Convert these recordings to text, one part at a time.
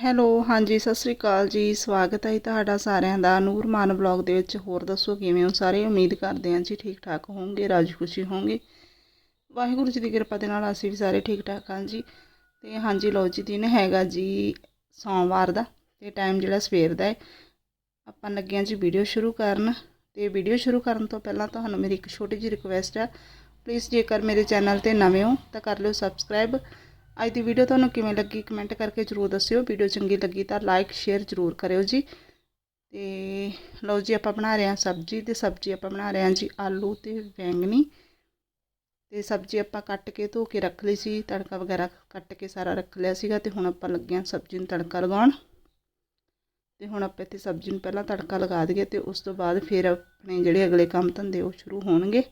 Hello, ਹਾਂਜੀ, ਸਤਿ ਸ੍ਰੀ ਅਕਾਲ ਜੀ। ਸਵਾਗਤ ਹੈ ਜੀ ਤੁਹਾਡਾ ਸਾਰਿਆਂ ਦਾ ਨੂਰਮਾਨ ਬਲੌਗ ਦੇ ਵਿੱਚ। ਹੋਰ ਦੱਸੋ, ਕਿਵੇਂ ਹੋ? ਸਾਰੇ ਉਮੀਦ ਕਰਦੇ ਹਾਂ ਜੀ ਠੀਕ ਠਾਕ ਹੋਵੋਗੇ ਰਾਜੀ ਖੁਸ਼ੀ ਹੋਵੋਗੇ। ਵਾਹਿਗੁਰੂ ਜੀ ਦੀ ਕਿਰਪਾ ਦੇ ਨਾਲ ਅਸੀਂ ਵੀ ਸਾਰੇ ਠੀਕ ਠਾਕ ਹਾਂ ਜੀ। ਤੇ ਹਾਂਜੀ, ਲਓ ਜੀ, ਦਿਨ ਹੈਗਾ ਜੀ ਸੋਮਵਾਰ ਦਾ ਤੇ ਟਾਈਮ ਜਿਹੜਾ ਸਵੇਰ ਦਾ ਹੈ। ਆਪਾਂ ਲੱਗੇ ਹਾਂ ਜੀ ਵੀਡੀਓ ਸ਼ੁਰੂ ਕਰਨ। ਤੇ ਵੀਡੀਓ ਸ਼ੁਰੂ ਕਰਨ ਤੋਂ ਪਹਿਲਾਂ ਤੁਹਾਨੂੰ ਮੇਰੀ ਇੱਕ ਛੋਟੀ ਜਿਹੀ ਰਿਕੁਐਸਟ ਹੈ ਪਲੀਜ਼ ਜੇਕਰ ਮੇਰੇ ਚੈਨਲ ਤੇ ਨਵੇਂ ਹੋ ਤਾਂ ਕਰ ਲਿਓ ਸਬਸਕ੍ਰਾਈਬ ਅੱਜ ਦੀ ਵੀਡੀਓ ਤੁਹਾਨੂੰ ਕਿਵੇਂ ਲੱਗੀ ਕਮੈਂਟ ਕਰਕੇ ਜਰੂਰ ਦੱਸਿਓ। ਵੀਡੀਓ ਚੰਗੀ ਲੱਗੀ ਤਾਂ ਲਾਈਕ ਸ਼ੇਅਰ ਜਰੂਰ ਕਰਿਓ ਜੀ। ਤੇ ਲਓ ਜੀ, ਆਪਾਂ ਬਣਾ ਰਹੇ ਹਾਂ ਸਬਜ਼ੀ ਤੇ ਸਬਜ਼ੀ ਆਪਾਂ ਬਣਾ ਰਹੇ ਹਾਂ ਜੀ ਆਲੂ ਤੇ ਬੈਂਗਣੀ। ਤੇ ਸਬਜ਼ੀ ਆਪਾਂ ਕੱਟ ਕੇ ਧੋ ਕੇ ਰੱਖ ਲਈ ਸੀ, ਤੜਕਾ ਵਗੈਰਾ ਕੱਟ ਕੇ ਸਾਰਾ ਰੱਖ ਲਿਆ ਸੀਗਾ ਤੇ ਹੁਣ ਆਪਾਂ ਲੱਗੇ ਹਾਂ ਸਬਜ਼ੀ ਨੂੰ ਤੜਕਾ ਲਗਾਉਣ। ਤੇ ਹੁਣ ਆਪਾਂ ਇੱਥੇ ਸਬਜ਼ੀ ਨੂੰ ਪਹਿਲਾਂ ਤੜਕਾ ਲਗਾ ਦਈਏ ਤੇ ਉਸ ਤੋਂ ਬਾਅਦ ਫਿਰ ਆਪਣੇ ਜਿਹੜੇ ਅਗਲੇ ਕੰਮ ਧੰਦੇ ਉਹ ਸ਼ੁਰੂ ਹੋਣਗੇ।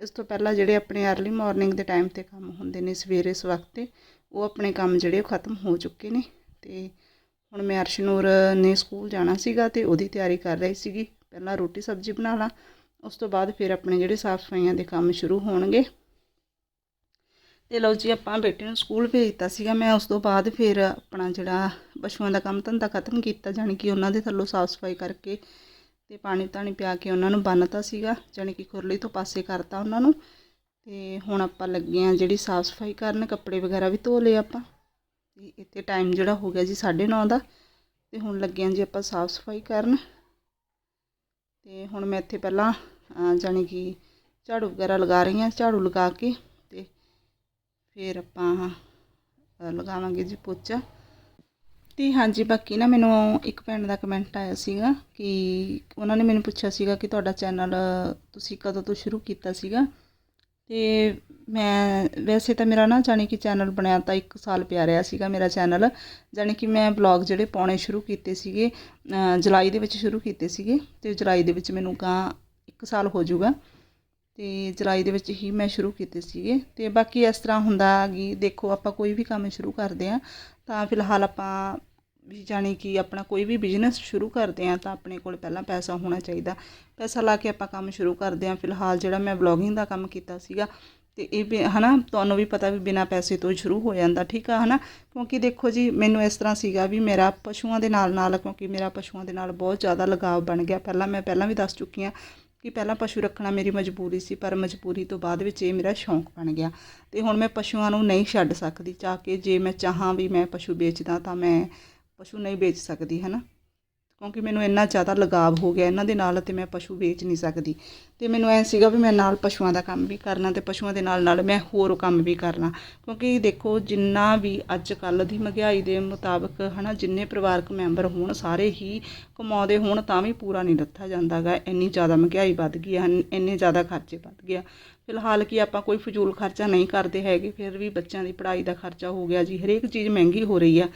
ਇਸ ਤੋਂ ਪਹਿਲਾਂ ਜਿਹੜੇ ਆਪਣੇ ਅਰਲੀ ਮਾਰਨਿੰਗ ਦੇ ਟਾਈਮ ਤੇ ਕੰਮ ਹੁੰਦੇ ਨੇ ਸਵੇਰੇ ਇਸ ਵਕਤ ਤੇ ਉਹ ਆਪਣੇ ਕੰਮ ਜਿਹੜੇ ਉਹ ਖਤਮ ਹੋ ਚੁੱਕੇ ਨੇ ਤੇ ਹੁਣ ਮੈਂ ਅਰਸ਼ਨੂਰ ਨੇ ਸਕੂਲ ਜਾਣਾ ਸੀਗਾ ਤੇ ਉਹਦੀ ਤਿਆਰੀ ਕਰ ਰਹੀ ਸੀਗੀ। ਪਹਿਲਾਂ ਰੋਟੀ ਸਬਜ਼ੀ ਬਣਾ ਲਾਂ, ਉਸ ਤੋਂ ਬਾਅਦ ਫਿਰ ਆਪਣੇ ਜਿਹੜੇ ਸਾਫ਼ ਸਫਾਈਆਂ ਦੇ ਕੰਮ ਸ਼ੁਰੂ ਹੋਣਗੇ। ਤੇ ਲਓ ਜੀ, ਆਪਾਂ ਬੇਟੇ ਨੂੰ ਸਕੂਲ ਭੇਜਤਾ ਸੀਗਾ। ਮੈਂ ਉਸ ਤੋਂ ਬਾਅਦ ਫਿਰ ਆਪਣਾ ਜਿਹੜਾ ਪਸ਼ੂਆਂ ਦਾ ਕੰਮ ਧੰਦਾ ਖਤਮ ਕੀਤਾ, ਜਾਣੀ ਕਿ ਉਹਨਾਂ ਦੇ ਥੱਲੋਂ ਸਾਫ਼ ਸਫ਼ਾਈ ਕਰਕੇ ਤੇ ਪਾਣੀ ਤਾਣੀ ਪਿਆ ਕੇ ਉਹਨਾਂ ਨੂੰ ਬੰਨਤਾ ਸੀਗਾ, ਜਾਣੀ ਕਿ ਖੁਰਲੀ ਤੋਂ ਪਾਸੇ ਕਰਤਾ ਉਹਨਾਂ ਨੂੰ। ਤੇ ਹੁਣ ਆਪਾਂ ਲੱਗੇ ਆ ਜਿਹੜੀ ਸਾਫ਼ ਸਫ਼ਾਈ ਕਰਨ, ਕੱਪੜੇ ਵਗੈਰਾ ਵੀ ਧੋ ਲਏ ਆਪਾਂ। ਤੇ ਇੱਥੇ ਟਾਈਮ ਜਿਹੜਾ ਹੋ ਗਿਆ ਜੀ 9:30 ਦਾ। ਤੇ ਹੁਣ ਲੱਗੇ ਆ ਜੀ ਆਪਾਂ ਸਾਫ਼ ਸਫ਼ਾਈ ਕਰਨ। ਤੇ ਹੁਣ ਮੈਂ ਇੱਥੇ ਪਹਿਲਾਂ ਜਾਣੀ ਕਿ ਝਾੜੂ ਵਗੈਰਾ ਲਗਾ ਰਹੀ ਹਾਂ, ਝਾੜੂ ਲਗਾ ਕੇ ਤੇ ਫਿਰ ਆਪਾਂ ਲਗਾਵਾਂਗੇ ਜੀ ਪੋਚਾ। ਤੇ ਹਾਂਜੀ, ਬਾਕੀ ਨਾ ਮੈਨੂੰ ਇੱਕ ਭੈਣ ਦਾ ਕਮੈਂਟ ਆਇਆ ਸੀਗਾ ਕਿ, ਉਹਨਾਂ ਨੇ ਮੈਨੂੰ ਪੁੱਛਿਆ ਸੀਗਾ ਕਿ ਤੁਹਾਡਾ ਚੈਨਲ ਤੁਸੀਂ ਕਦੋਂ ਤੋਂ ਸ਼ੁਰੂ ਕੀਤਾ ਸੀਗਾ? ਅਤੇ ਮੈਂ, ਵੈਸੇ ਤਾਂ ਮੇਰਾ ਨਾ ਜਾਣੀ ਕਿ ਚੈਨਲ ਬਣਿਆ ਤਾਂ ਇੱਕ ਸਾਲ ਪਿਆ ਰਿਹਾ ਸੀਗਾ ਮੇਰਾ ਚੈਨਲ ਜਾਣੀ ਕਿ ਮੈਂ ਬਲੌਗ ਜਿਹੜੇ ਪਾਉਣੇ ਸ਼ੁਰੂ ਕੀਤੇ ਸੀਗੇ ਜੁਲਾਈ ਦੇ ਵਿੱਚ ਸ਼ੁਰੂ ਕੀਤੇ ਸੀਗੇ ਅਤੇ ਜੁਲਾਈ ਦੇ ਵਿੱਚ ਮੈਨੂੰ ਗਾਂ ਇੱਕ ਸਾਲ ਹੋ ਜਾਊਗਾ, ਤੇ ਜੁਲਾਈ ਦੇ ਵਿੱਚ ਹੀ ਮੈਂ ਸ਼ੁਰੂ ਕੀਤੇ ਸੀਗੇ, ਤੇ ਬਾਕੀ ਇਸ ਤਰ੍ਹਾਂ ਹੁੰਦਾ ਕਿ ਦੇਖੋ ਆਪਾਂ ਕੋਈ ਵੀ ਕੰਮ ਸ਼ੁਰੂ ਕਰਦੇ ਆ ਤਾਂ ਫਿਲਹਾਲ ਆਪਾਂ ਵੀ ਜਾਣੀ ਕਿ ਆਪਣਾ ਕੋਈ ਵੀ ਬਿਜ਼ਨਸ ਸ਼ੁਰੂ ਕਰਦੇ ਆ ਤਾਂ ਆਪਣੇ ਕੋਲ ਪਹਿਲਾਂ ਪੈਸਾ ਹੋਣਾ ਚਾਹੀਦਾ। ਪੈਸਾ ਲਾ ਕੇ ਆਪਾਂ ਕੰਮ ਸ਼ੁਰੂ ਕਰਦੇ ਆ ਫਿਲਹਾਲ ਜਿਹੜਾ ਮੈਂ ਵਲੌਗਿੰਗ ਦਾ ਕੰਮ ਕੀਤਾ ਸੀਗਾ ਤੇ ਇਹ ਵੀ ਹਨਾ, ਤੁਹਾਨੂੰ ਵੀ ਪਤਾ ਵੀ ਬਿਨਾ ਪੈਸੇ ਤੋਂ ਸ਼ੁਰੂ ਹੋ ਜਾਂਦਾ, ਠੀਕ ਆ ਹਨਾ? ਕਿਉਂਕਿ ਦੇਖੋ ਜੀ, ਮੈਨੂੰ ਇਸ ਤਰ੍ਹਾਂ ਸੀਗਾ ਵੀ ਮੇਰਾ ਪਸ਼ੂਆਂ ਦੇ ਨਾਲ ਨਾਲ, ਕਿਉਂਕਿ ਮੇਰਾ ਪਸ਼ੂਆਂ ਦੇ ਨਾਲ ਬਹੁਤ ਜ਼ਿਆਦਾ ਲਗਾਵ ਬਣ ਗਿਆ। ਪਹਿਲਾਂ ਮੈਂ ਪਹਿਲਾਂ ਵੀ ਦੱਸ ਚੁੱਕੀ ਆ ਕਿ ਪਹਿਲਾਂ ਪਸ਼ੂ ਰੱਖਣਾ ਮੇਰੀ ਮਜਬੂਰੀ ਸੀ, ਪਰ ਮਜਬੂਰੀ ਤੋਂ ਬਾਅਦ ਵਿੱਚ ਇਹ ਮੇਰਾ ਸ਼ੌਂਕ ਬਣ ਗਿਆ। ਤੇ ਹੁਣ ਮੈਂ ਪਸ਼ੂਆਂ ਨੂੰ ਨਹੀਂ ਛੱਡ ਸਕਦੀ, ਚਾਹ ਕੇ ਜੇ ਮੈਂ ਚਾਹਾਂ ਵੀ ਮੈਂ ਪਸ਼ੂ ਵੇਚਦਾ ਤਾਂ ਮੈਂ ਪਸ਼ੂ ਨਹੀਂ ਵੇਚ ਸਕਦੀ ਹੈ ਨਾ ਕਿਉਂਕਿ ਮੈਨੂੰ ਇੰਨਾ ਜ਼ਿਆਦਾ ਲਗਾਵ ਹੋ ਗਿਆ ਇਹਨਾਂ ਦੇ ਨਾਲ ਤੇ ਮੈਂ ਪਸ਼ੂ ਵੇਚ ਨਹੀਂ ਸਕਦੀ। ਤੇ ਮੈਨੂੰ ਐ ਸੀਗਾ ਵੀ ਮੈਂ ਨਾਲ ਪਸ਼ੂਆਂ ਦਾ ਕੰਮ ਵੀ ਕਰਨਾ ਤੇ ਪਸ਼ੂਆਂ ਦੇ ਨਾਲ ਨਾਲ ਮੈਂ ਹੋਰ ਕੰਮ ਵੀ ਕਰਨਾ। ਕਿਉਂਕਿ ਦੇਖੋ, ਜਿੰਨਾ ਵੀ ਅੱਜ ਕੱਲ ਦੀ ਮਹਿੰਗਾਈ ਦੇ ਮੁਤਾਬਕ, ਹਨਾ, ਜਿੰਨੇ ਪਰਿਵਾਰਕ ਮੈਂਬਰ ਹੋਣ, ਸਾਰੇ ਹੀ ਕਮਾਉਂਦੇ ਹੋਣ, ਤਾਂ ਵੀ ਪੂਰਾ ਨਹੀਂ ਲੱਥਾ ਜਾਂਦਾਗਾ। ਇੰਨੀ ਜ਼ਿਆਦਾ ਮਹਿੰਗਾਈ ਵੱਧ ਗਈ ਹੈ, ਇੰਨੇ ਜ਼ਿਆਦਾ ਖਰਚੇ ਵੱਧ ਗਿਆ ਫਿਲਹਾਲ ਕੀ ਆਪਾਂ ਕੋਈ ਫਜ਼ੂਲ ਖਰਚਾ ਨਹੀਂ ਕਰਦੇ ਹੈਗੇ, ਫਿਰ ਵੀ ਬੱਚਿਆਂ ਦੀ ਪੜ੍ਹਾਈ ਦਾ ਖਰਚਾ ਹੋ ਗਿਆ ਜੀ, ਹਰੇਕ ਚੀਜ਼ ਮਹਿੰਗੀ ਹੋ ਰਹੀ ਆ।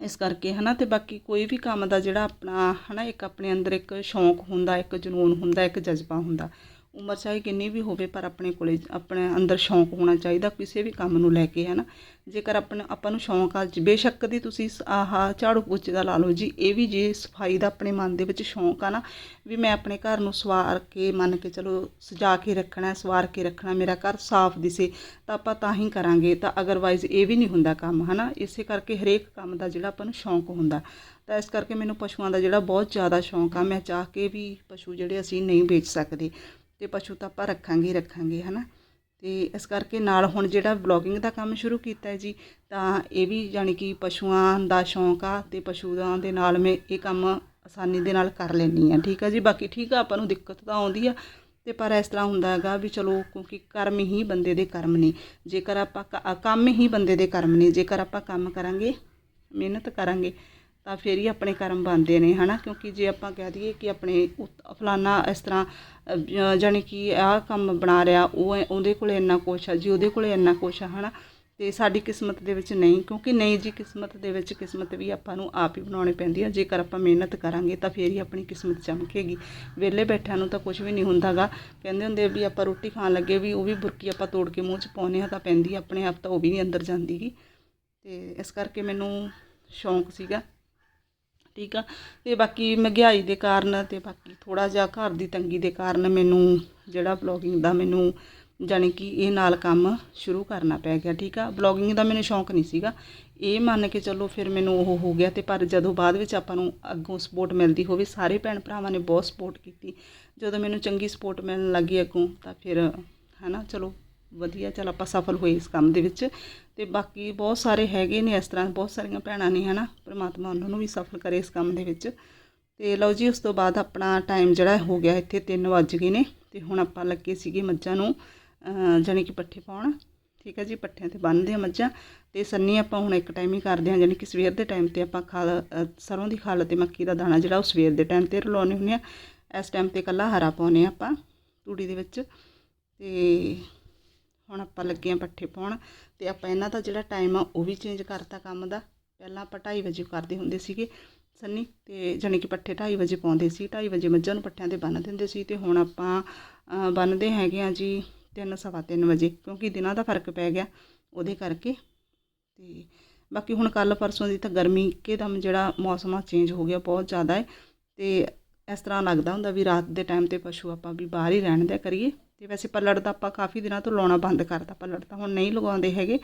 ਇਸ ਕਰਕੇ ਹਨਾ, ਤੇ ਬਾਕੀ ਕੋਈ ਵੀ ਕੰਮ ਦਾ ਜਿਹੜਾ ਆਪਣਾ ਹਨਾ, ਇੱਕ ਆਪਣੇ ਅੰਦਰ ਇੱਕ ਸ਼ੌਂਕ ਹੁੰਦਾ, ਇੱਕ ਜਨੂਨ ਹੁੰਦਾ, ਇੱਕ ਜਜ਼ਬਾ ਹੁੰਦਾ ਉਮਰ ਚਾਹੇ ਕਿੰਨੀ ਵੀ ਹੋਵੇ, ਪਰ ਆਪਣੇ ਕੋਲੇ, ਆਪਣੇ ਅੰਦਰ ਸ਼ੌਂਕ ਹੋਣਾ ਚਾਹੀਦਾ, ਕਿਸੇ ਵੀ ਕੰਮ ਨੂੰ ਲੈ ਕੇ ਹਨਾ ਜੇਕਰ ਆਪਣਾ, ਆਪਾਂ ਨੂੰ ਸ਼ੌਂਕ ਆ ਬੇਸ਼ੱਕ ਦੀ ਤੁਸੀਂ ਆਹ ਝਾੜੂ ਪੋਚੇ ਦਾ ਲਾ ਲਓ ਜੀ, ਇਹ ਵੀ ਜੇ ਸਫ਼ਾਈ ਦਾ ਆਪਣੇ ਮਨ ਦੇ ਵਿੱਚ ਸ਼ੌਂਕ ਆ ਨਾ, ਵੀ ਮੈਂ ਆਪਣੇ ਘਰ ਨੂੰ ਸਵਾਰ ਕੇ, ਮੰਨ ਕੇ ਚਲੋ ਸਜਾ ਕੇ ਰੱਖਣਾ, ਸਵਾਰ ਕੇ ਰੱਖਣਾ ਮੇਰਾ ਘਰ ਸਾਫ਼ ਦਿਸੇ, ਤਾਂ ਆਪਾਂ ਤਾਂ ਹੀ ਕਰਾਂਗੇ, ਤਾਂ ਅਦਰਵਾਈਜ਼ ਇਹ ਵੀ ਨਹੀਂ ਹੁੰਦਾ ਕੰਮ ਹਨਾ ਇਸੇ ਕਰਕੇ ਹਰੇਕ ਕੰਮ ਦਾ ਜਿਹੜਾ ਆਪਾਂ ਨੂੰ ਸ਼ੌਂਕ ਹੁੰਦਾ। ਤਾਂ ਇਸ ਕਰਕੇ ਮੈਨੂੰ ਪਸ਼ੂਆਂ ਦਾ ਜਿਹੜਾ ਬਹੁਤ ਜ਼ਿਆਦਾ ਸ਼ੌਂਕ ਆ, ਮੈਂ ਚਾਹ ਕੇ ਵੀ ਪਸ਼ੂ ਜਿਹੜੇ ਅਸੀਂ ਨਹੀਂ ਵੇਚ ਸਕਦੇ। ਤੇ ਪਸ਼ੂ ਤਾਂ ਆਪਾਂ ਰੱਖਾਂਗੇ ਹੀ ਰੱਖਾਂਗੇ, ਹਨਾ? ਤੇ ਇਸ ਕਰਕੇ ਨਾਲ ਹੁਣ ਜਿਹੜਾ ਬਲੌਗਿੰਗ ਦਾ ਕੰਮ ਸ਼ੁਰੂ ਕੀਤਾ ਹੈ ਜੀ, ਤਾਂ ਇਹ ਵੀ ਯਾਨੀ ਕਿ ਪਸ਼ੂਆਂ ਦਾ ਸ਼ੌਂਕ ਆ ਤੇ ਪਸ਼ੂਆਂ ਦੇ ਨਾਲ ਮੈਂ ਇਹ ਕੰਮ ਆਸਾਨੀ ਦੇ ਨਾਲ ਕਰ ਲੈਣੀ ਆ ਠੀਕ ਆ ਜੀ? ਬਾਕੀ ਠੀਕ ਆ, ਆਪਾਂ ਨੂੰ ਦਿੱਕਤ ਤਾਂ ਆਉਂਦੀ ਆ ਤੇ ਪਰ ਇਸ ਤਰ੍ਹਾਂ ਹੁੰਦਾ ਹੈਗਾ ਵੀ ਚਲੋ ਕਿਉਂਕਿ ਕਰਮ ਹੀ ਬੰਦੇ ਦੇ ਕਰਮ ਨੇ। ਜੇਕਰ ਆਪਾਂ ਕੰਮ ਹੀ ਬੰਦੇ ਦੇ ਕਰਮ ਨੇ, ਜੇਕਰ ਆਪਾਂ ਕੰਮ ਕਰਾਂਗੇ, ਮਿਹਨਤ ਕਰਾਂਗੇ ਤਾਂ ਫਿਰ ਹੀ ਆਪਣੇ ਕਰਮ ਬਣਦੇ ਨੇ, ਹਨਾ? ਕਿਉਂਕਿ ਜੇ ਆਪਾਂ ਕਹਿ ਦਈਏ ਕਿ ਆਪਣੇ ਫਲਾਨਾ ਇਸ ਤਰ੍ਹਾਂ ਜਾਨੀ ਕਿ ਆਹ ਕੰਮ ਬਣਾ ਰਿਹਾ, ਉਹ ਉਹਦੇ ਕੋਲ ਇੰਨਾ ਕੁਛ ਆ, ਜੀ ਉਹਦੇ ਕੋਲ ਇੰਨਾ ਕੁਛ ਆ, ਹਨਾ? ਤੇ ਸਾਡੀ ਕਿਸਮਤ ਦੇ ਵਿੱਚ ਨਹੀਂ, ਕਿਉਂਕਿ ਨਹੀਂ ਜੀ ਕਿਸਮਤ ਦੇ ਵਿੱਚ ਕਿਸਮਤ ਵੀ ਆਪਾਂ ਨੂੰ ਆਪ ਹੀ ਬਣਾਉਣੀ ਪੈਂਦੀ ਆ। ਜੇਕਰ ਆਪਾਂ ਮਿਹਨਤ ਕਰਾਂਗੇ ਤਾਂ ਫੇਰ ਹੀ ਆਪਣੀ ਕਿਸਮਤ ਚਮਕੇਗੀ। ਵਿਹਲੇ ਬੈਠਿਆਂ ਨੂੰ ਤਾਂ ਕੁਝ ਵੀ ਨਹੀਂ ਹੁੰਦਾਗਾ। ਕਹਿੰਦੇ ਹੁੰਦੇ ਵੀ ਆਪਾਂ ਰੋਟੀ ਖਾਣ ਲੱਗੇ ਵੀ ਉਹ ਵੀ ਬੁਰਕੀ ਆਪਾਂ ਤੋੜ ਕੇ ਮੂੰਹ 'ਚ ਪਾਉਂਦੇ ਆ ਤਾਂ ਪੈਂਦੀ ਆਪਣੇ ਆਪ ਤਾਂ ਉਹ ਵੀ ਨਹੀਂ ਅੰਦਰ ਜਾਂਦੀਗੀ। ਤੇ ਇਸ ਕਰਕੇ ਮੈਨੂੰ ਸ਼ੌਂਕ ਸੀਗਾ ਠੀਕ ਆ। ਤੇ ਬਾਕੀ ਮਹਿੰਗਾਈ ਦੇ ਕਾਰਨ ਤੇ ਬਾਕੀ ਥੋੜਾ ਜਿਹਾ ਘਰ ਦੀ ਤੰਗੀ ਦੇ ਕਾਰਨ ਮੈਨੂੰ ਜਿਹੜਾ ਬਲੌਗਿੰਗ ਦਾ ਮੈਨੂੰ ਜਾਣੀ ਕਿ ਇਹ ਨਾਲ ਕੰਮ ਸ਼ੁਰੂ ਕਰਨਾ ਪੈ ਗਿਆ, ਠੀਕ ਆ। ਬਲੌਗਿੰਗ ਦਾ ਮੈਨੂੰ ਸ਼ੌਂਕ ਨਹੀਂ ਸੀਗਾ। ਇਹ ਮੰਨ ਕੇ ਚੱਲੋ ਫਿਰ ਮੈਨੂੰ ਉਹ ਹੋ ਗਿਆ ਤੇ ਪਰ ਜਦੋਂ ਬਾਅਦ ਵਿੱਚ ਆਪਾਂ ਨੂੰ ਅੱਗੋਂ ਸਪੋਰਟ ਮਿਲਦੀ ਹੋਵੇ, ਸਾਰੇ ਭੈਣ ਭਰਾਵਾਂ ਨੇ ਬਹੁਤ ਸਪੋਰਟ ਕੀਤੀ। ਜਦੋਂ ਮੈਨੂੰ ਚੰਗੀ ਸਪੋਰਟ ਮਿਲਣ ਲੱਗੀ ਅੱਗੋਂ ਤਾਂ ਫਿਰ, ਹਨਾ, ਚਲੋ ਵਧੀਆ, ਚਲ ਆਪਾਂ ਸਫਲ ਹੋਏ ਇਸ ਕੰਮ ਦੇ ਵਿੱਚ। ਤੇ ਬਾਕੀ ਬਹੁਤ ਸਾਰੇ ਹੈਗੇ ਨੇ ਇਸ ਤਰ੍ਹਾਂ, ਬਹੁਤ ਸਾਰੀਆਂ ਭੈਣਾਂ ਨੇ, ਹਨਾ? ਪ੍ਰਮਾਤਮਾ ਉਹਨਾਂ ਨੂੰ ਵੀ ਸਫਲ ਕਰੇ ਇਸ ਕੰਮ ਦੇ ਵਿੱਚ। ਤੇ ਲਓ ਜੀ, ਉਸ ਤੋਂ ਬਾਅਦ ਆਪਣਾ ਟਾਈਮ ਜਿਹੜਾ ਹੋ ਗਿਆ ਇੱਥੇ 3 ਵੱਜ ਗਏ ਨੇ। ਤੇ ਹੁਣ ਆਪਾਂ ਲੱਗੇ ਸੀਗੇ ਮੱਝਾਂ ਨੂੰ, ਅਹ ਜਾਣੀ ਕਿ ਪੱਠੇ ਪਾਉਣ। ਠੀਕ ਹੈ ਜੀ, ਪੱਠਿਆਂ ਤੇ ਬੰਨ੍ਹਦੇ ਆ ਮੱਝਾਂ। ਤੇ ਸੰਨੀ ਆਪਾਂ ਹੁਣ ਇੱਕ ਟਾਈਮ ਹੀ ਕਰਦੇ ਹਾਂ, ਜਾਣੀ ਕਿ ਸਵੇਰ ਦੇ ਟਾਈਮ ਤੇ ਆਪਾਂ ਖਾਲ ਅਹ ਸਰੋਂ ਦੀ ਖਾਲ ਤੇ ਮੱਕੀ ਦਾ ਦਾਣਾ ਜਿਹੜਾ ਉਹ ਸਵੇਰ ਦੇ ਟਾਈਮ ਤੇ ਰਲਾਉਂਦੇ ਹੁੰਦੇ ਆ ਇਸ ਟਾਈਮ ਤੇ ਕੱਲਾ ਹਰਾ ਪਾਉਂਦੇ ਆ ਆਪਾਂ, ਤੂੜੀ ਦੇ ਵਿੱਚ। ਤੇ ਹੁਣ ਆਪਾਂ ਲੱਗੇ ਆ ਪੱਠੇ ਪਾਉਣ ਤੇ ਆਪਾਂ ਇਹਨਾਂ ਦਾ ਜਿਹੜਾ ਟਾਈਮ ਆ ਉਹ ਵੀ ਚੇਂਜ ਕਰਤਾ ਕੰਮ ਦਾ। ਪਹਿਲਾਂ ਆਪਾਂ 2:30 ਵਜੇ ਕਰਦੇ ਹੁੰਦੇ ਸੀਗੇ ਸੰਨੀ ਤੇ ਜਾਣੀ ਕਿ ਪੱਠੇ 2:30 ਵਜੇ ਪਾਉਂਦੇ ਸੀ। 2:30 ਵਜੇ ਮੱਝਾਂ ਨੂੰ ਪੱਠਿਆਂ ਤੇ ਬੰਨ੍ਹ ਦਿੰਦੇ ਸੀ ਤੇ ਹੁਣ ਆਪਾਂ ਅ, ਬੰਨ੍ਹਦੇ ਹੈਗੇ ਆ ਜੀ ਤਿੰਨ ਸਵਾ ਤਿੰਨ ਵਜੇ ਕਿਉਂਕਿ ਦਿਨਾਂ ਦਾ ਫ਼ਰਕ ਪੈ ਗਿਆ ਉਹਦੇ ਕਰਕੇ। ਤੇ ਬਾਕੀ ਹੁਣ ਕੱਲ ਪਰਸੋਂ ਦੀ ਤਾਂ ਗਰਮੀ ਇੱਕਦਮ ਜਿਹੜਾ ਮੌਸਮ ਆ ਚੇਂਜ ਹੋ ਗਿਆ ਬਹੁਤ ਜ਼ਿਆਦਾ ਹੈ ਤੇ ਇਸ ਤਰ੍ਹਾਂ ਲੱਗਦਾ ਹੁੰਦਾ ਵੀ ਰਾਤ ਦੇ ਟਾਈਮ ਤੇ ਪਸ਼ੂ ਆਪਾਂ ਵੀ ਬਾਹਰ ਹੀ ਰਹਿਣ ਦਿਆ ਕਰੀਏ। ਤੇ ਵੈਸੇ ਪੱਲੜ ਤਾਂ ਆਪਾਂ ਕਾਫੀ ਦਿਨਾਂ ਤੋਂ ਲਾਉਣਾ ਬੰਦ ਕਰਤਾ ਪੱਲੜ ਤਾਂ ਹੁਣ ਨਹੀਂ ਲਗਾਉਂਦੇ ਹੈਗੇ।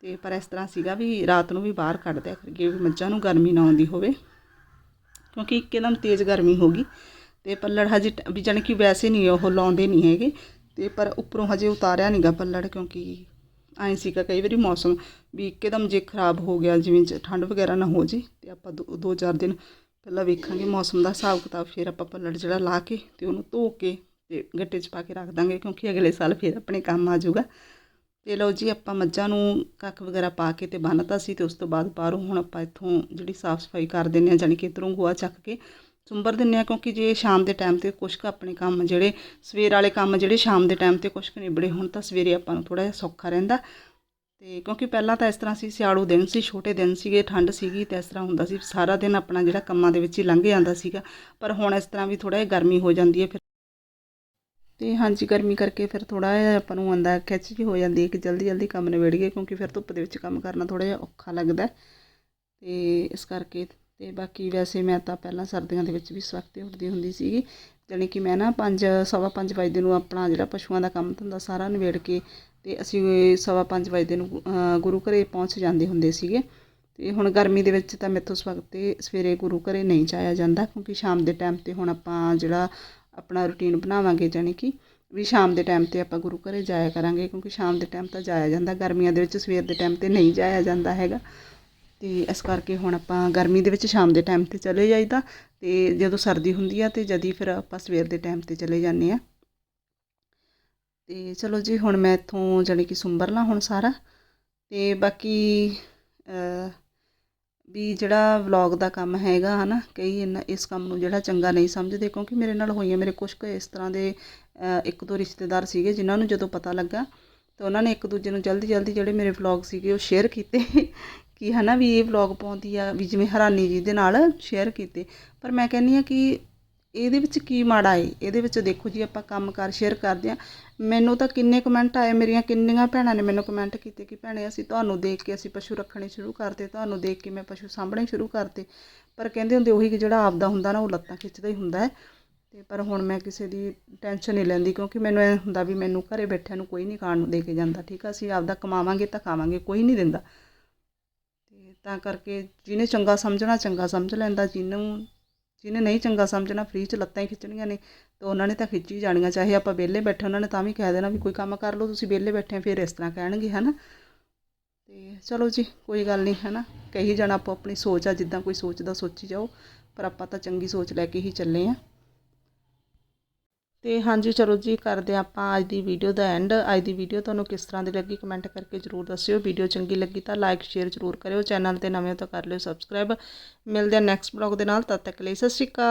ਤੇ ਪਰ ਇਸ ਤਰ੍ਹਾਂ ਸੀਗਾ ਵੀ ਰਾਤ ਨੂੰ ਵੀ ਬਾਹਰ ਕੱਢ ਦਿਆ ਕਰਕੇ ਵੀ ਮੱਝਾਂ ਨੂੰ ਗਰਮੀ ਨਾ ਆਉਂਦੀ ਹੋਵੇ। ਕਿਉਂਕਿ ਇੱਕਦਮ ਤੇਜ਼ ਗਰਮੀ ਹੋ ਗਈ। ਤੇ ਪੱਲੜ ਹਜੇ ਟ- ਵੀ ਜਾਣੀ ਕਿ ਵੈਸੇ ਨਹੀਂ ਉਹ ਲਾਉਂਦੇ ਨਹੀਂ ਹੈਗੇ। ਤੇ ਪਰ ਉੱਪਰੋਂ ਹਜੇ ਉਤਾਰਿਆ ਨਹੀਂਗਾ ਪੱਲੜ ਕਿਉਂਕਿ ਐਂ ਸੀਗਾ ਕਈ ਵਾਰੀ ਮੌਸਮ ਵੀ ਇੱਕਦਮ ਜੇ ਖਰਾਬ ਹੋ ਗਿਆ, ਜਿਵੇਂ ਜ- ਠੰਡ ਵਗੈਰਾ ਨਾ ਹੋ ਜੇ ਤੇ ਆਪਾਂ ਦੋ ਦੋ ਚਾਰ ਦਿਨ ਪਹਿਲਾਂ ਵੇਖਾਂਗੇ ਮੌਸਮ ਦਾ ਹਿਸਾਬ ਕਿਤਾਬ, ਫਿਰ ਆਪਾਂ ਪੱਲੜ ਜਿਹੜਾ ਲਾ ਕੇ ਤੇ ਉਹਨੂੰ ਧੋ ਕੇ ਤੇ ਗੱਟੇ 'ਚ ਪਾ ਕੇ ਰੱਖ ਦਾਂਗੇ, ਕਿਉਂਕਿ ਅਗਲੇ ਸਾਲ ਫਿਰ ਆਪਣੇ ਕੰਮ ਆ ਜਾਊਗਾ। ਤੇ ਲਓ ਜੀ, ਆਪਾਂ ਮੱਝਾਂ ਨੂੰ ਕੱਖ ਵਗੈਰਾ ਪਾ ਕੇ ਤੇ ਬੰਨ੍ਹਤਾ ਸੀ ਤੇ ਉਸ ਤੋਂ ਬਾਅਦ ਬਾਹਰੋਂ ਹੁਣ ਆਪਾਂ ਇੱਥੋਂ ਜਿਹੜੀ ਸਾਫ਼ ਸਫ਼ਾਈ ਕਰ ਦਿੰਨੇ ਆ ਜਾਣੀ ਕਿ ਇੱਧਰੋਂ ਗੋਹਾ ਚੱਕ ਕੇ ਸੁੰਬਰ ਦਿੰਨੇ ਆ ਕਿਉਂਕਿ ਜੇ ਸ਼ਾਮ ਦੇ ਟਾਈਮ ਤੇ ਕੁਛ ਕੁ ਆਪਣੇ ਕੰਮ ਜਿਹੜੇ ਸਵੇਰ ਵਾਲੇ ਕੰਮ ਜਿਹੜੇ ਸ਼ਾਮ ਦੇ ਟਾਈਮ ਤੇ ਕੁਛ ਕੁ ਨਿਬੜੇ ਹੁਣ, ਤਾਂ ਸਵੇਰੇ ਆਪਾਂ ਨੂੰ ਥੋੜਾ ਜਿਹਾ ਸੌਖਾ ਰਹਿੰਦਾ। ਤੇ ਕਿਉਂਕਿ ਪਹਿਲਾਂ ਤਾਂ ਇਸ ਤਰ੍ਹਾਂ ਸੀ ਸਿਆੜੂ ਦਿਨ ਸੀ, ਛੋਟੇ ਦਿਨ ਸੀਗੇ, ਠੰਡ ਸੀਗੀ ਤੇ ਇਸ ਤਰ੍ਹਾਂ ਹੁੰਦਾ ਸੀ, ਸਾਰਾ ਦਿਨ ਆਪਣਾ ਜਿਹੜਾ ਕੰਮਾਂ ਦੇ ਵਿੱਚ ਹੀ ਲੰਘ ਜਾਂਦਾ ਸੀਗਾ। ਪਰ ਹੁਣ ਇਸ ਤਰ੍ਹਾਂ ਵੀ ਥੋੜਾ ਜਿਹਾ ਗਰਮੀ ਹੋ ਜਾਂਦੀ ਹੈ, ਫਿਰ ਤੇ ਹਾਂਜੀ, ਗਰਮੀ ਕਰਕੇ ਫਿਰ ਥੋੜਾ ਜਿਹਾ ਆਪਾਂ ਨੂੰ ਆਂਦਾ ਖਿੱਚ ਜਿਹੀ ਹੋ ਜਾਂਦੀ ਹੈ ਕਿ ਜਲਦੀ ਜਲਦੀ ਕੰਮ ਨਿਬੇੜੀਏ ਕਿਉਂਕਿ ਫਿਰ ਧੁੱਪ ਦੇ ਵਿੱਚ ਕੰਮ ਕਰਨਾ ਥੋੜਾ ਜਿਹਾ ਔਖਾ ਲੱਗਦਾ ਹੈ। ਤੇ ਇਸ ਕਰਕੇ ਤੇ ਬਾਕੀ ਵੈਸੇ ਮੈਂ ਤਾਂ ਪਹਿਲਾਂ ਸਰਦੀਆਂ ਦੇ ਵਿੱਚ ਵੀ ਸਵਖਤੇ ਉੱਠਦੀ ਹੁੰਦੀ ਸੀਗੀ, ਜਾਣੀ ਕਿ ਮੈਂ ਨਾ ਪੰਜ, ਸਵਾ ਪੰਜ ਵਜੇ ਨੂੰ ਆਪਣਾ ਜਿਹੜਾ ਪਸ਼ੂਆਂ ਦਾ ਕੰਮ ਧੰਦਾ ਸਾਰਾ ਨਿਬੇੜ ਕੇ ਤੇ ਅਸੀਂ ਸਵਾ ਪੰਜ ਵਜੇ ਨੂੰ ਗੁਰੂ ਘਰੇ ਪਹੁੰਚ ਜਾਂਦੇ ਹੁੰਦੇ ਸੀਗੇ ਤੇ ਹੁਣ ਗਰਮੀ ਦੇ ਵਿੱਚ ਤਾਂ ਮੇਥੋਂ ਸਵਖਤੇ ਸਵੇਰੇ ਗੁਰੂ ਘਰੇ ਨਹੀਂ ਜਾਇਆ ਜਾਂਦਾ, ਕਿਉਂਕਿ ਸ਼ਾਮ ਦੇ ਟਾਈਮ ਤੇ ਹੁਣ ਆਪਾਂ ਜਿਹੜਾ ਆਪਣਾ ਰੂਟੀਨ ਬਣਾਵਾਂਗੇ ਜਾਣੀ ਕਿ ਵੀ ਸ਼ਾਮ ਦੇ ਟਾਈਮ ਤੇ ਆਪਾਂ ਗੁਰੂ ਘਰੇ ਜਾਇਆ ਕਰਾਂਗੇ, ਕਿਉਂਕਿ ਸ਼ਾਮ ਦੇ ਟਾਈਮ ਤਾਂ ਜਾਇਆ ਜਾਂਦਾ, ਗਰਮੀਆਂ ਦੇ ਵਿੱਚ ਸਵੇਰ ਦੇ ਟਾਈਮ ਤੇ ਨਹੀਂ ਜਾਇਆ ਜਾਂਦਾ ਹੈਗਾ। ਤੇ ਇਸ ਕਰਕੇ ਹੁਣ ਆਪਾਂ ਗਰਮੀ ਦੇ ਵਿੱਚ ਸ਼ਾਮ ਦੇ ਟਾਈਮ ਤੇ ਚਲੇ ਜਾਈਦਾ, ਤੇ ਜਦੋਂ ਸਰਦੀ ਹੁੰਦੀ ਆ ਤੇ ਜਦੀ ਫਿਰ ਆਪਾਂ ਸਵੇਰ ਦੇ ਟਾਈਮ ਤੇ ਚਲੇ ਜਾਂਦੇ ਆ। ਤੇ ਚਲੋ ਜੀ, ਹੁਣ ਮੈਂ ਇੱਥੋਂ ਜਾਣੀ ਕਿ ਸੁੰਬਰ ਲਾਂ ਹੁਣ ਸਾਰਾ, ਤੇ ਬਾਕੀ ਵੀ ਜਿਹੜਾ ਵਲੌਗ ਦਾ ਕੰਮ ਹੈਗਾ ਹਨਾ, ਕਈ ਇਹਨਾਂ ਇਸ ਕੰਮ ਨੂੰ ਜਿਹੜਾ ਚੰਗਾ ਨਹੀਂ ਸਮਝਦੇ ਕਿਉਂਕਿ ਮੇਰੇ ਨਾਲ ਹੋਈਆਂ ਮੇਰੇ ਕੁਝ ਕੁ ਇਸ ਤਰ੍ਹਾਂ ਦੇ ਇੱਕ ਦੋ ਰਿਸ਼ਤੇਦਾਰ ਸੀਗੇ ਜਿਨ੍ਹਾਂ ਨੂੰ ਜਦੋਂ ਪਤਾ ਲੱਗਾ ਤਾਂ ਉਹਨਾਂ ਨੇ ਇੱਕ ਦੂਜੇ ਨੂੰ ਜਲਦੀ ਜਲਦੀ ਜਿਹੜੇ ਮੇਰੇ ਵਲੌਗ ਸੀਗੇ ਉਹ ਸ਼ੇਅਰ ਕੀਤੇ ਕਿ ਹਨਾ ਵੀ ਇਹ ਵਲੌਗ ਪਾਉਂਦੀ ਆ ਵੀ ਜਿਵੇਂ ਹੈਰਾਨੀ ਜੀ ਦੇ ਨਾਲ ਸ਼ੇਅਰ ਕੀਤੇ। ਪਰ ਮੈਂ ਕਹਿੰਦੀ ਆ ਕਿ ਇਹਦੇ ਵਿੱਚ ਕੀ ਮਾੜਾ ਏ? ਇਹਦੇ ਵਿੱਚ ਦੇਖੋ ਜੀ ਆਪਾਂ ਕੰਮ ਕਰ ਸ਼ੇਅਰ ਕਰਦੇ ਆ ਮੈਨੂੰ ਤਾਂ ਕਿੰਨੇ ਕਮੈਂਟ ਆਏ, ਮੇਰੀਆਂ ਕਿੰਨੀਆਂ ਭੈਣਾਂ ਨੇ ਮੈਨੂੰ ਕਮੈਂਟ ਕੀਤੇ ਕਿ ਭੈਣੇ ਅਸੀਂ ਤੁਹਾਨੂੰ ਦੇਖ ਕੇ ਅਸੀਂ ਪਸ਼ੂ ਰੱਖਣੇ ਸ਼ੁਰੂ ਕਰਤੇ, ਤੁਹਾਨੂੰ ਦੇਖ ਕੇ ਮੈਂ ਪਸ਼ੂ ਸਾਂਭਣੇ ਸ਼ੁਰੂ ਕਰਤੇ। ਪਰ ਕਹਿੰਦੇ ਹੁੰਦੇ ਉਹੀ ਕਿ ਜਿਹੜਾ ਆਪਦਾ ਹੁੰਦਾ ਨਾ, ਉਹ ਲੱਤਾਂ ਖਿੱਚਦਾ ਹੀ ਹੁੰਦਾ ਹੈ। ਤੇ ਪਰ ਹੁਣ ਮੈਂ ਕਿਸੇ ਦੀ ਟੈਨਸ਼ਨ ਨਹੀਂ ਲੈਂਦੀ, ਕਿਉਂਕਿ ਮੈਨੂੰ ਇਹ ਹੁੰਦਾ ਵੀ ਮੈਨੂੰ ਘਰੇ ਬੈਠਿਆਂ ਨੂੰ ਕੋਈ ਨਹੀਂ ਖਾਣ ਨੂੰ ਦੇ ਕੇ ਜਾਂਦਾ। ਠੀਕ ਆ, ਅਸੀਂ ਆਪਦਾ ਕਮਾਵਾਂਗੇ ਤਾਂ ਖਾਵਾਂਗੇ, ਕੋਈ ਨਹੀਂ ਦਿੰਦਾ। ਤੇ ਤਾਂ ਕਰਕੇ ਜਿਹਨੇ ਚੰਗਾ ਸਮਝਣਾ, ਚੰਗਾ ਸਮਝ ਲੈਂਦਾ, ਜਿਹਨੂੰ ਜਿਹਨੇ ਨਹੀਂ ਚੰਗਾ ਸਮਝਣਾ ਫ੍ਰੀ 'ਚ ਲੱਤਾਂ ਹੀ ਖਿੱਚਣੀਆਂ ਨੇ, ਤਾਂ ਉਹਨਾਂ ਨੇ ਤਾਂ ਖਿੱਚੀ ਜਾਣੀਆਂ, ਚਾਹੇ ਆਪਾਂ ਵਿਹਲੇ ਬੈਠੇ ਉਹਨਾਂ ਨੇ ਤਾਂ ਵੀ ਕਹਿ ਦੇਣਾ ਵੀ ਕੋਈ ਕੰਮ ਕਰ ਲਓ, ਤੁਸੀਂ ਵਿਹਲੇ ਬੈਠੇ ਆ ਫਿਰ ਇਸ ਤਰ੍ਹਾਂ ਕਹਿਣਗੇ, ਹਨਾ? ਤੇ ਚਲੋ ਜੀ, ਕੋਈ ਗੱਲ ਨਹੀਂ, ਹਨਾ? ਕਹੀ ਜਾਣਾ ਆਪੋ ਆਪਣੀ ਸੋਚ ਆ, ਜਿੱਦਾਂ ਕੋਈ ਸੋਚਦਾ ਸੋਚੀ ਜਾਓ, ਪਰ ਆਪਾਂ ਤਾਂ ਚੰਗੀ ਸੋਚ ਲੈ ਕੇ ਹੀ ਚੱਲੇ ਆ। ਤੇ ਹਾਂਜੀ, ਚਲੋ ਜੀ, ਕਰਦੇ ਹਾਂ ਆਪਾਂ ਅੱਜ ਦੀ ਵੀਡੀਓ ਦਾ ਐਂਡ ਅੱਜ ਦੀ ਵੀਡੀਓ ਤੁਹਾਨੂੰ ਕਿਸ ਤਰ੍ਹਾਂ ਦੀ ਲੱਗੀ ਕਮੈਂਟ ਕਰਕੇ ਜਰੂਰ ਦੱਸਿਓ। ਵੀਡੀਓ ਚੰਗੀ ਲੱਗੀ ਤਾਂ ਲਾਈਕ ਸ਼ੇਅਰ ਜਰੂਰ ਕਰਿਓ। ਚੈਨਲ ਤੇ ਨਵੇਂ ਹੋ ਤਾਂ ਕਰ ਲਿਓ ਸਬਸਕ੍ਰਾਈਬ ਮਿਲਦੇ ਆ ਨੈਕਸਟ ਬਲੌਗ ਦੇ ਨਾਲ। ਤਦ ਤੱਕ ਲਈ ਸਤਿ ਸ਼੍ਰੀ ਅਕਾਲ।